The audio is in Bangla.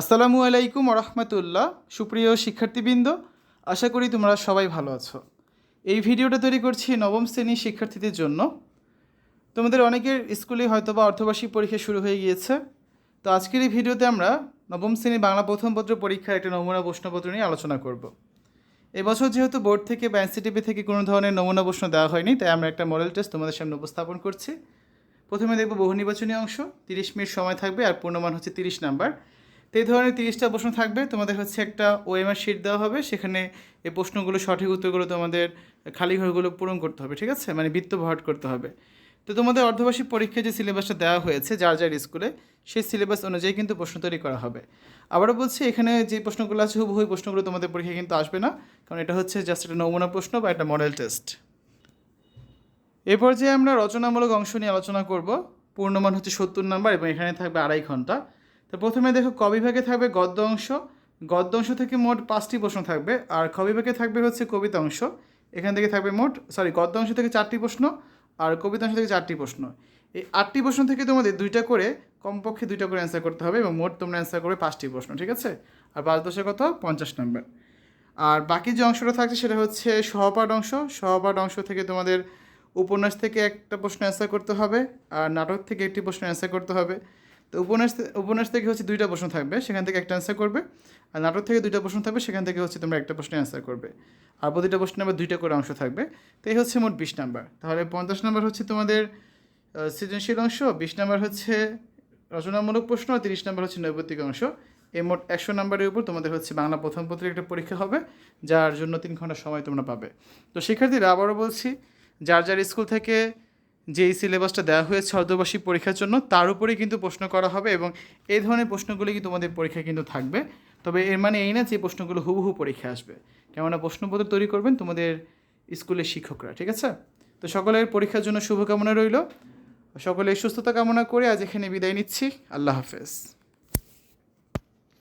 আসসালামু আলাইকুম রহমতুল্লাহ সুপ্রিয় শিক্ষার্থীবৃন্দ, আশা করি তোমরা সবাই ভালো আছো। এই ভিডিওটা তৈরি করছি নবম শ্রেণির শিক্ষার্থীদের জন্য। তোমাদের অনেকের স্কুলে হয়তো বা অর্ধবার্ষিক পরীক্ষা শুরু হয়ে গিয়েছে। তো আজকের এই ভিডিওতে আমরা নবম শ্রেণি বাংলা প্রথম পত্র পরীক্ষার একটা নমুনা প্রশ্নপত্র নিয়ে আলোচনা করব। এবছর যেহেতু বোর্ড থেকে বা এনসিটিভি থেকে কোনো ধরনের নমুনা প্রশ্ন দেওয়া হয়নি, তাই আমরা একটা মডেল টেস্ট তোমাদের সামনে উপস্থাপন করছি। প্রথমে দেখব বহু নির্বাচনী অংশ, তিরিশ মিনিট সময় থাকবে আর পূর্ণমান হচ্ছে তিরিশ নাম্বার। তো এই ধরনের তিরিশটা প্রশ্ন থাকবে। তোমাদের হচ্ছে একটা ওএমআর শিট দেওয়া হবে। সেখানে এই প্রশ্নগুলো, সঠিক উত্তরগুলো তোমাদের খালি ঘরগুলো পূরণ করতে হবে, ঠিক আছে? মানে বৃত্ত ভরাট করতে হবে। তো তোমাদের অর্ধবার্ষিক পরীক্ষায় যে সিলেবাসটা দেওয়া হয়েছে, যার যার স্কুলে, সেই সিলেবাস অনুযায়ী কিন্তু প্রশ্ন তৈরি করা হবে। আবারও বলছি, এখানে যে প্রশ্নগুলো আছে হুবহু প্রশ্নগুলো তোমাদের পরীক্ষায় কিন্তু আসবে না। কারণ এটা হচ্ছে জাস্ট একটা নমুনা প্রশ্ন বা একটা মডেল টেস্ট এ পর্যায়ে আমরা রচনামূলক অংশ নিয়ে আলোচনা করব। পূর্ণমান হচ্ছে সত্তর নাম্বার এবং এখানে থাকবে আড়াই ঘণ্টা। তো প্রথমে দেখো ক বিভাগে থাকবে গদ্য অংশ। গদ্য অংশ থেকে মোট পাঁচটি প্রশ্ন থাকবে। আর খ বিভাগে থাকবে হচ্ছে কবিতা অংশ। এখান থেকে থাকবে মোট সরি গদ্য অংশ থেকে চারটি প্রশ্ন আর কবিতা অংশ থেকে চারটি প্রশ্ন। এই আটটি প্রশ্ন থেকে তোমাদের দুইটা করে, কমপক্ষে দুইটা করে অ্যান্সার করতে হবে এবং মোট তোমরা অ্যান্সার করবে পাঁচটি প্রশ্ন, ঠিক আছে? আর পাঁচ দশে কত পঞ্চাশ নম্বর আর বাকি যে অংশটা থাকছে সেটা হচ্ছে সহপাঠ অংশ। সহপাঠ অংশ থেকে তোমাদের উপন্যাস থেকে একটা প্রশ্ন অ্যান্সার করতে হবে আর নাটক থেকে একটি প্রশ্ন অ্যান্সার করতে হবে। তো উপন্যাস উপন্যাস থেকে হচ্ছে দুইটা প্রশ্ন থাকবে, সেখান থেকে একটা অ্যান্সার করবে, আর নাটক থেকে দুইটা প্রশ্ন থাকবে, সেখান থেকে হচ্ছে তোমরা একটা প্রশ্নে অ্যান্সার করবে। আর প্রতিটা প্রশ্ন নাম্বার দুইটা করে অংশ থাকবে। তো এই হচ্ছে মোট বিশ নাম্বার তাহলে পঞ্চাশ নাম্বার হচ্ছে তোমাদের সৃজনশীল অংশ, বিশ নাম্বার হচ্ছে রচনামূলক প্রশ্ন, আর তিরিশ নাম্বার হচ্ছে নৈবতিক অংশ। এই মোট একশো নাম্বারের উপর তোমাদের হচ্ছে বাংলা প্রথম পত্রের একটা পরীক্ষা হবে, যার জন্য তিন ঘণ্টা সময় তোমরা পাবে। তো শিক্ষার্থীরা, আবারও বলছি, যার যার স্কুল থেকে যেই সিলেবাসটা দেওয়া হয়েছে অর্ধবার্ষিক পরীক্ষার জন্য, তার উপরেই কিন্তু প্রশ্ন করা হবে এবং এই ধরনের প্রশ্নগুলি কিন্তু তোমাদের পরীক্ষায় কিন্তু থাকবে। তবে এর মানে এই না যে প্রশ্নগুলো হুবহু পরীক্ষা আসবে। কেননা প্রশ্নপত্র তৈরি করবেন তোমাদের স্কুলের শিক্ষকরা, ঠিক আছে? তো সকলের পরীক্ষার জন্য শুভকামনা রইল। সকলে সুস্থতা কামনা করে আজ এখানে বিদায় নিচ্ছি। আল্লাহ হাফেজ।